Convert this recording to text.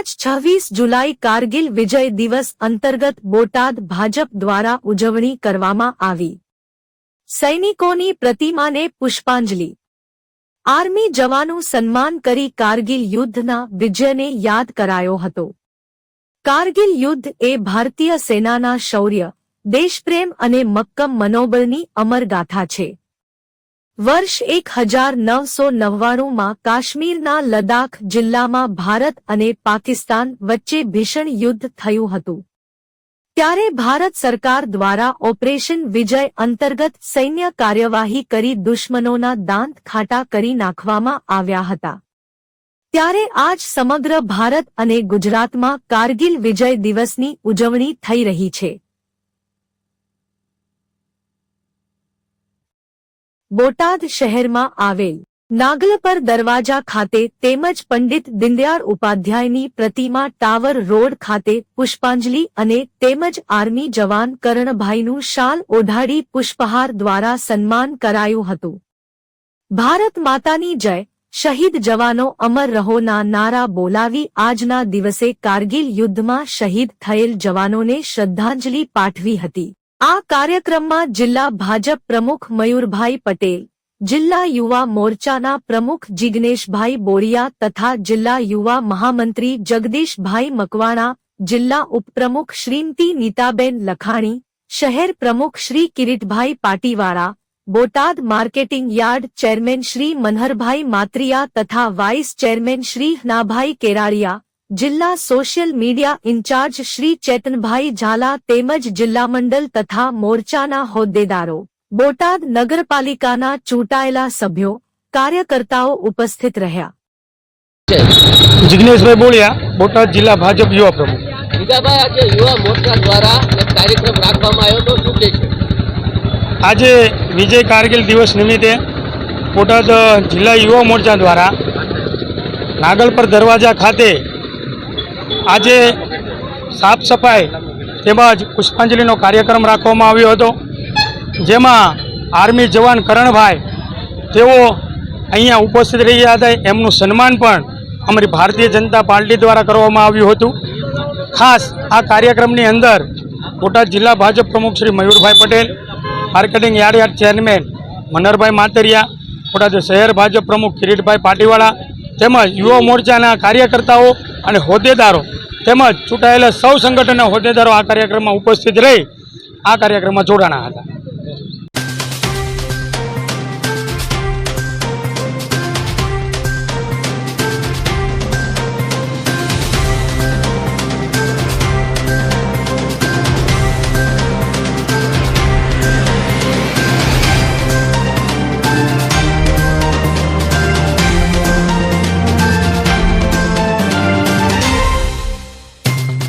આજ છવ્વીસ જુલાઈ કારગિલ વિજય દિવસ અંતર્ગત બોટાદ ભાજપ દ્વારા ઉજવણી કરવામાં આવી. સૈનિકોની પ્રતિમાને પુષ્પાંજલિ. આર્મી જવાનું સન્માન કરી કારગિલ યુદ્ધના વિજયને યાદ કરાયો હતો. કારગિલ યુદ્ધ એ ભારતીય સેનાના શૌર્ય, દેશપ્રેમ અને મક્કમ મનોબળની અમર ગાથા છે. વર્ષ એક હજાર નવસો નવ્વાણુંમાં કાશ્મીરના લદાખ જિલ્લામાં ભારત અને પાકિસ્તાન વચ્ચે ભીષણ યુદ્ધ થયું હતું. ત્યારે ભારત સરકાર દ્વારા ઓપરેશન વિજય અંતર્ગત સૈન્ય કાર્યવાહી કરી દુશ્મનોના દાંત ખાટા કરી નાખવામાં આવ્યા હતા. ત્યારે આજ સમગ્ર ભારત અને ગુજરાતમાં કારગિલ વિજય દિવસની ઉજવણી થઈ રહી છે. બોટાદ શહેરમાં આવેલ નાગલપર દરવાજા ખાતે તેમજ પંડિત દિનદયાળ ઉપાધ્યાયની પ્રતિમા ટાવર રોડ ખાતે પુષ્પાંજલિ અને તેમજ આર્મી જવાન કરણભાઈનું શાલ ઓઢાડી પુષ્પહાર દ્વારા સન્માન કરાયું હતું. ભારત માતાની જય. શહીદ જવાનો અમર રહોના નારા બોલાવી આજના દિવસે કારગિલ યુદ્ધમાં શહીદ થયેલ જવાનોને શ્રદ્ધાંજલિ પાઠવી હતી. આ કાર્યક્રમમાં જિલ્લા ભાજપ પ્રમુખ મયુરભાઈ પટેલ, જિલ્લા યુવા મોરચાના પ્રમુખ જિગ્નેશભાઈ બોરિયા તથા જિલ્લા યુવા મહામંત્રી જગદીશભાઈ મકવાણા, જિલ્લા ઉપપ્રમુખ શ્રીમતી નીતાબેન લખાણી, શહેર પ્રમુખ Shri Kiritbhai Pativala, Botad marketing yard chairman Shri Manharbhai Matriya તથા વાઇસ ચેરમેન શ્રી હનાભાઈ કેરાળિયા જિલ્લા social media incharge Shri Chetanbhai Zala તેમજ જિલ્લા મંડળ તથા મોરચાના હોદ્દેદારો બોટાદ નગરપાલિકાના ચૂંટાયેલા સભ્યો કાર્યકર્તાઓ ઉપસ્થિત રહ્યા. જિગ્નેશભાઈ બોલિયા બોટાદ જિલ્લા ભાજપ યુવા પ્રમુખ. જીગાભાઈ આજે યુવા મોરચા દ્વારા એક કાર્યક્રમ રાખવામાં આવ્યો તો શું છે? આજે વિજય કારગિલ દિવસ નિમિત્તે બોટાદ જિલ્લા યુવા મોરચા દ્વારા નાગલપર દરવાજા ખાતે આજે સાફ સફાઈ તેમજ પુષ્પાંજલિનો કાર્યક્રમ રાખવામાં આવ્યો હતો. જેમાં આર્મી જવાન કરણભાઈ તેઓ અહીંયા ઉપસ્થિત રહ્યા હતા. એમનું સન્માન પણ અમારી ભારતીય જનતા પાર્ટી દ્વારા કરવામાં આવ્યું હતું. ખાસ આ કાર્યક્રમની અંદર બોટાદ જિલ્લા ભાજપ પ્રમુખ Shri Mayurbhai Patel, marketing yard yard chairman Manarbhai Matariya, Botad શહેર ભાજપ પ્રમુખ કિરીટભાઈ પાટીવાળા તેમજ યુવા મોરચાના કાર્યકર્તાઓ અને હોદ્દેદારો તેમજ ચૂંટાયેલા સૌ સંગઠનના હોદ્દેદારો આ કાર્યક્રમમાં ઉપસ્થિત રહી આ કાર્યક્રમમાં જોડાણા હતા.